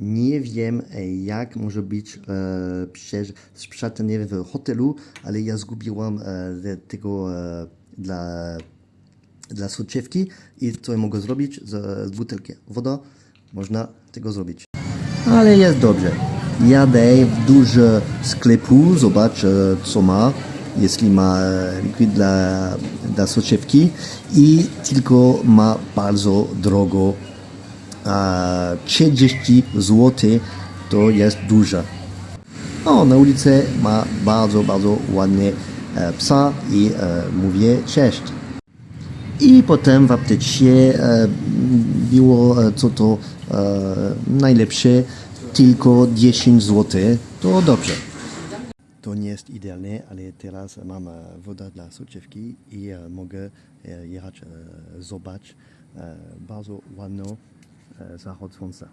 Nie wiem, e, jak może być e, sprzątanie w hotelu, ale ja zgubiłam e, te- tego e, dla, dla soczewki i co ja mogę zrobić z, z butelki woda, można tego zrobić. Ale jest dobrze. Jadę w duży sklepu, zobacz e, co ma, jeśli ma e, likwid dla, dla soczewki i tylko ma bardzo drogo a 30 zł to jest dużo. No, na ulicy ma bardzo, bardzo ładnie e, psa i e, mówię cześć. I potem w aptece e, było e, co to najlepsze, tylko 10 zł, to dobrze. To nie jest idealne, ale teraz mam wodę dla soczewki i mogę jechać zobaczyć bardzo ładną 呃，是好冲刺。